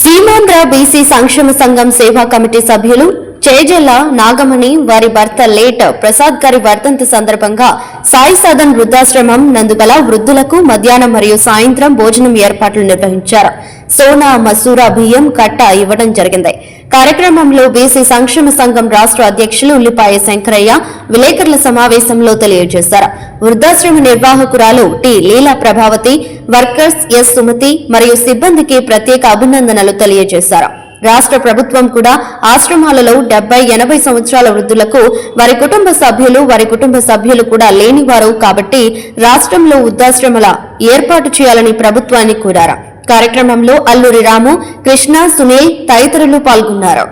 Seemandhra BC సంక్షేమ సంఘం సేవా కమిటీ సభ్యులు చేజల్ల నాగమణి వారి భర్త లేట్ ప్రసాద్ గారి వర్ధంతి సందర్భంగా సాయి సదన్ వృద్ధాశ్రమం నందుగల వృద్ధులకు మధ్యాహ్నం మరియు సాయంత్రం భోజనం ఏర్పాట్లు నిర్వహించారు. సోనా మసూరా బియ్యం కట్ట ఇవ్వడం జరిగింది. కార్యక్రమంలో బీసీ సంక్షేమ సంఘం రాష్ట్ర అధ్యక్షులు ఉల్లిపాయ శంకరయ్య విలేకరుల సమావేశంలో తెలియజేశారు. వృద్ధాశ్రమ నిర్వాహకురాలు T Leela Prabhavathi workers S Sumathi మరియు సిబ్బందికి ప్రత్యేక అభినందనలు తెలియజేశారు. రాష్ట్ర ప్రభుత్వం కూడా ఆశ్రమాలలో డెబ్బై ఎనభై సంవత్సరాల వృద్ధులకు వారి కుటుంబ సభ్యులు వారి కుటుంబ సభ్యులు కూడా లేనివారు కాబట్టి రాష్ట్రంలో వృద్ధాశ్రమాల ఏర్పాటు చేయాలని ప్రభుత్వాన్ని కోరారు. కార్యక్రమంలో అల్లూరి రాము కృష్ణ సునీల్ తదితరులు పాల్గొన్నారు.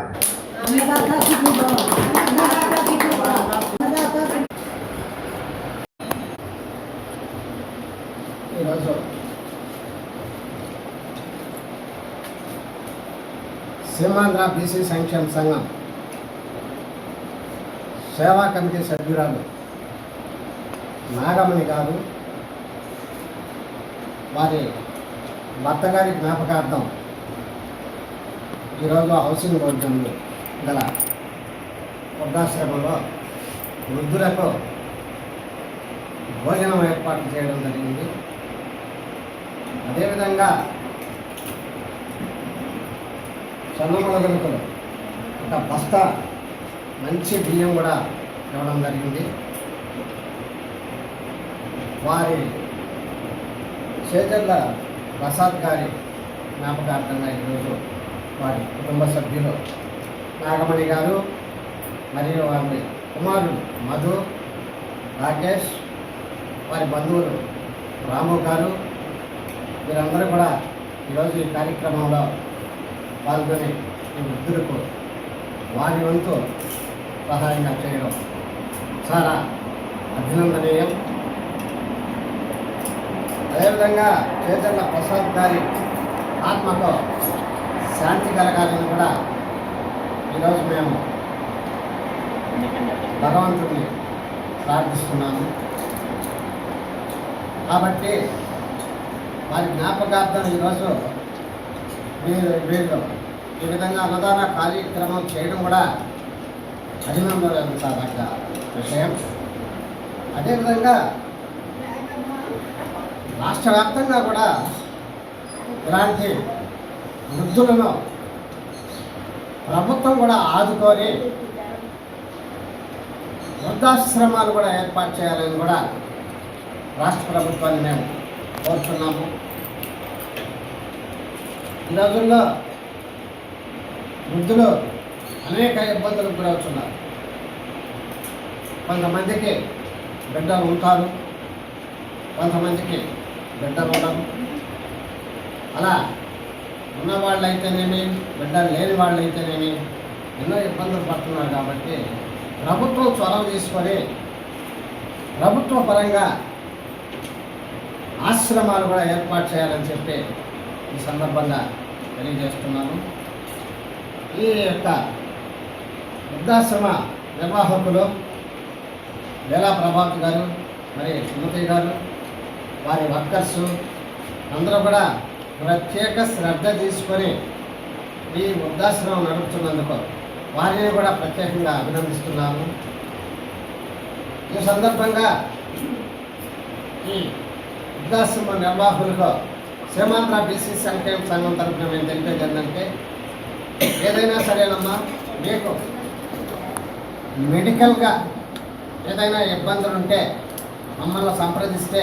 సీమాంధ్ర బీసీ సంక్షేమ సంఘం సేవా కమిటీ సభ్యురాలు నాగమణి గారు వారి భర్త గారి జ్ఞాపకార్థం ఈరోజు హౌసింగ్ బోర్డు గల వృద్ధాశ్రమంలో వృద్ధులకు భోజనం ఏర్పాటు చేయడం జరిగింది. అదేవిధంగా సన్నమలగలుకలు ఒక బస్తా మంచి బియ్యం కూడా ఇవ్వడం జరిగింది. వారి చేజల్ల ప్రసాద్ గారి జ్ఞాపకార్థంగా ఈరోజు వారి కుటుంబ సభ్యులు నాగమణి గారు మరియు వారి కుమారుడు మధు రాకేష్ వారి బంధువులు రాము గారు. వీరందరూ కూడా ఈరోజు ఈ కార్యక్రమంలో పాల్గొని ఈ వృద్ధులకు వారి వంతు సహాయంగా చేయడం చాలా అభినందనీయం. అదేవిధంగా చైతన్య ప్రసాద్ గారి ఆత్మకు శాంతి కలగాలని కూడా ఈరోజు మేము భగవంతుడిని ప్రార్థిస్తున్నాము. కాబట్టి వారి జ్ఞాపకార్థం ఈరోజు వీరు వీళ్ళు ఈ విధంగా అన్నదాన కార్యక్రమం చేయడం కూడా అభినందనదగ్గ విషయం అదేవిధంగా రాష్ట్ర వ్యాప్తంగా కూడా ఇలాంటి వృద్ధులను ప్రభుత్వం కూడా ఆదుకొని వృద్ధాశ్రమాలు కూడా ఏర్పాటు చేయాలని కూడా రాష్ట్ర ప్రభుత్వాన్ని మేము కోరుతున్నాము. ఈ రోజుల్లో వృద్ధులు అనేక ఇబ్బందులకు గురవుతున్నారు కొంతమందికి బిడ్డలు ఉంటారు కొంతమందికి బిడ్డలు ఉండరు. అలా ఉన్న వాళ్ళైతేనేమి బిడ్డలు లేని వాళ్ళైతేనేమి ఎన్నో ఇబ్బందులు పడుతున్నారు కాబట్టి ప్రభుత్వం చొరవ తీసుకొని ప్రభుత్వ పరంగా ఆశ్రమాలు కూడా ఏర్పాటు చేయాలని చెప్పి ఈ సందర్భంగా తెలియజేస్తున్నాను. ఈ యొక్క వృద్ధాశ్రమ నిర్వాహకులు లీలా ప్రభాత్ గారు మరి సుమతి గారు వారి వర్కర్స్ అందరూ కూడా ప్రత్యేక శ్రద్ధ తీసుకొని ఈ వృద్ధాశ్రమం నడుపుతున్నందుకు వారిని కూడా ప్రత్యేకంగా అభినందిస్తున్నాము. ఈ సందర్భంగా ఈ వృద్ధాశ్రమ నిర్వాహకులకు సీమాంధ్ర బీసీ సంక్షేమ సంఘం తరఫున మేము తెలిపేది ఏంటంటే ఏదైనా సరేనమ్మా మీకు మెడికల్గా ఏదైనా ఇబ్బందులు ఉంటే మమ్మల్ని సంప్రదిస్తే